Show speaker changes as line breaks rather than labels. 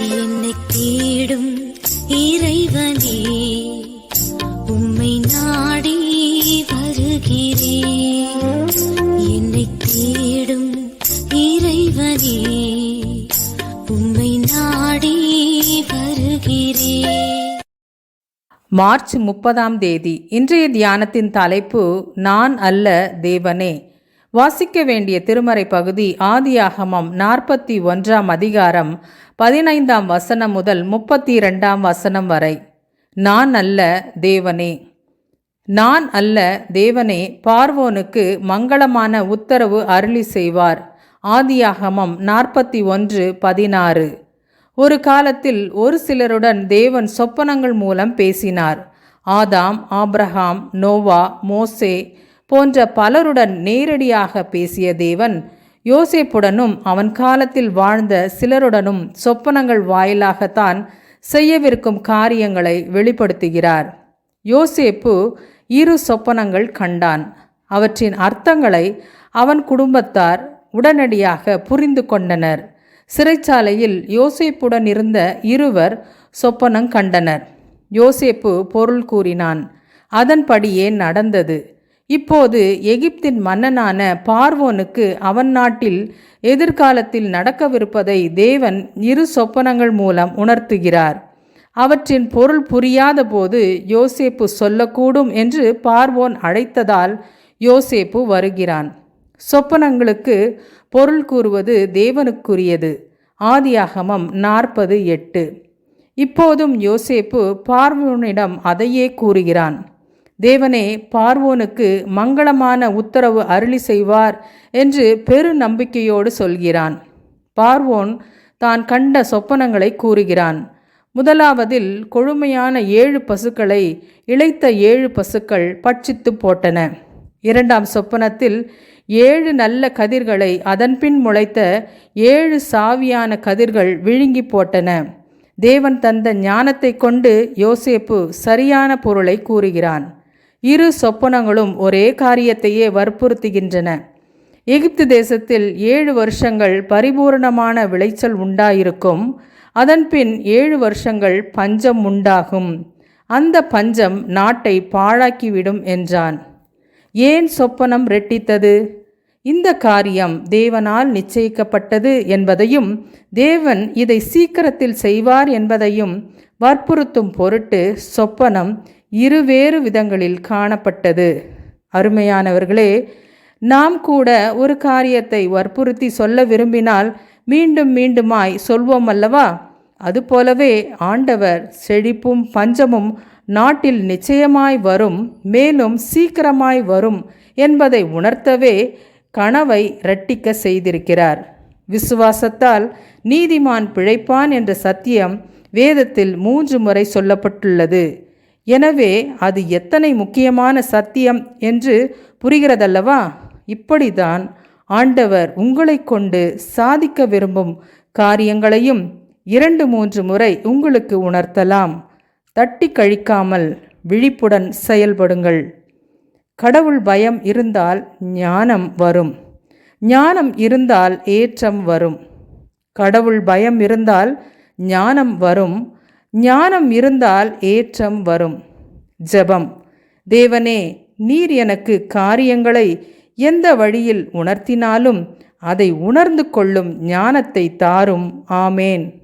என்னை தேடும் இறைவனே உம்மை நாடி வருகிறேன் என்னை தேடும் இறைவனே உம்மை நாடி வருகிறேன்
மார்ச் முப்பதாம் தேதி இன்றைய தியானத்தின் தலைப்பு நான் அல்ல தேவனே. வாசிக்க வேண்டிய திருமறை பகுதி ஆதியாகமம் நாற்பத்தி ஒன்றாம் அதிகாரம் பதினைந்தாம் வசனம் முதல் முப்பத்தி இரண்டாம் வசனம் வரை நான் அல்ல தேவனே. நான் அல்ல தேவனே. பார்வோனுக்கு மங்களமான உத்தரவு அருளி செய்வார். ஆதியாகமம் நாற்பத்தி ஒன்று பதினாறு. ஒரு காலத்தில் ஒரு சிலருடன் தேவன் சொப்பனங்கள் மூலம் பேசினார். ஆதாம் ஆப்ரஹாம் நோவா மோசே போன்ற பலருடன் நேரடியாக பேசிய தேவன் யோசேப்புடனும் அவன் காலத்தில் வாழ்ந்த சிலருடனும் சொப்பனங்கள் வாயிலாகத்தான் செய்யவிருக்கும் காரியங்களை வெளிப்படுத்துகிறார். யோசேப்பு இரு சொப்பனங்கள் கண்டான். அவற்றின் அர்த்தங்களை அவன் குடும்பத்தார் உடனடியாக புரிந்து கொண்டனர். சிறைச்சாலையில் யோசேப்புடன் இருந்த இருவர் சொப்பனம் கண்டனர். யோசேப்பு பொருள் கூறினான் அதன்படியே நடந்தது? இப்போது எகிப்தின் மன்னனான பார்வோனுக்கு அவன் நாட்டில் எதிர்காலத்தில் நடக்கவிருப்பதை தேவன் இரு சொப்பனங்கள் மூலம் உணர்த்துகிறார். அவற்றின் பொருள் புரியாத போது யோசேப்பு சொல்லக்கூடும் என்று பார்வோன் அழைத்ததால் யோசேப்பு வருகிறான். சொப்பனங்களுக்கு பொருள் கூறுவது தேவனுக்குரியது. ஆதியாகமம் நாற்பது எட்டு. இப்போதும் யோசேப்பு பார்வோனிடம் அதையே கூறுகிறான். தேவனே பார்வோனுக்கு மங்களமான உத்தரவு அருளி செய்வார் என்று பெரு நம்பிக்கையோடு சொல்கிறான். பார்வோன் தான் கண்ட சொப்பனங்களை கூறுகிறான். முதலாவதில் கொழுமையான ஏழு பசுக்களை இழைத்த ஏழு பசுக்கள் பட்சித்து போட்டன. இரண்டாம் சொப்பனத்தில் ஏழு நல்ல கதிர்களை அதன்பின் முளைத்த ஏழு சாவியான கதிர்கள் விழுங்கி போட்டன. தேவன் தந்த ஞானத்தை கொண்டு யோசேப்பு சரியான பொருளை கூறுகிறான். இரு சொப்பனங்களும் ஒரே காரியத்தையே வற்புறுத்துகின்றன. எகிப்து தேசத்தில் ஏழு வருஷங்கள் பரிபூரணமான விளைச்சல் உண்டாயிருக்கும். அதன்பின் ஏழு வருஷங்கள் பஞ்சம் உண்டாகும். அந்த பஞ்சம் நாட்டை பாழாக்கிவிடும் என்றான். ஏன் சொப்பனம் ரெட்டித்தது? இந்த காரியம் தேவனால் நிச்சயிக்கப்பட்டது என்பதையும் தேவன் இதை சீக்கிரத்தில் செய்வார் என்பதையும் வற்புறுத்தும் பொருட்டு சொப்பனம் இருவேறு விதங்களில் காணப்பட்டது. அருமையானவர்களே நாம் கூட ஒரு காரியத்தை வற்புறுத்தி சொல்ல விரும்பினால் மீண்டும் மீண்டுமாய் சொல்வோம் அல்லவா? அதுபோலவே ஆண்டவர் செழிப்பும் பஞ்சமும் நாட்டில் நிச்சயமாய் வரும் மேலும் சீக்கிரமாய் வரும் என்பதை உணர்த்தவே கனவை இரட்டிக்க செய்திருக்கிறார். விசுவாசத்தால் நீதிமான் பிழைப்பான் என்ற சத்தியம் வேதத்தில் மூன்று முறை சொல்லப்பட்டுள்ளது. எனவே அது எத்தனை முக்கியமான சத்தியம் என்று புரிகிறதல்லவா? இப்படிதான் ஆண்டவர் உங்களை கொண்டு சாதிக்க விரும்பும் காரியங்களையும் இரண்டு மூன்று முறை உங்களுக்கு உணர்த்தலாம். தட்டி கழிக்காமல் விழிப்புடன் செயல்படுங்கள். கடவுள் பயம் இருந்தால் ஞானம் வரும். ஞானம் இருந்தால் ஏற்றம் வரும். கடவுள் பயம் இருந்தால் ஞானம் வரும் ஞானம் இருந்தால் ஏற்றம் வரும். ஜெபம். தேவனே நீர் எனக்கு காரியங்களை எந்த வழியில் உணர்த்தினாலும் அதை உணர்ந்து கொள்ளும் ஞானத்தை தாரும். ஆமேன்.